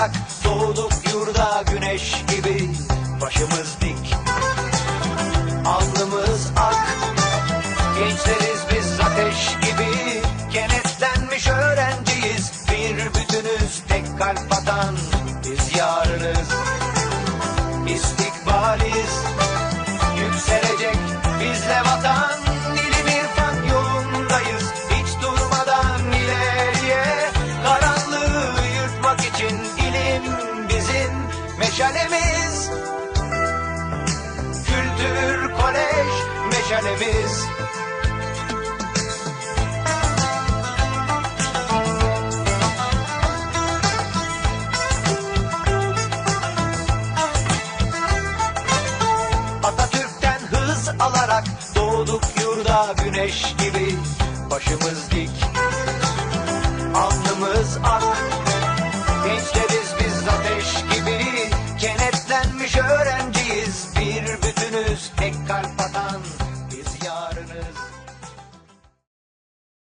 olarak doğduk yurda güneş gibi. Başımız dik alnımız ak. Gençleriz biz ateş gibi. Kenetlenmiş öğrenciyiz. Bir bütünüz tek kalp meşalemiz. Kültür kolej meşalemiz. Atatürk'ten hız alarak doğduk yurda güneş gibi. Başımız dik Alpatan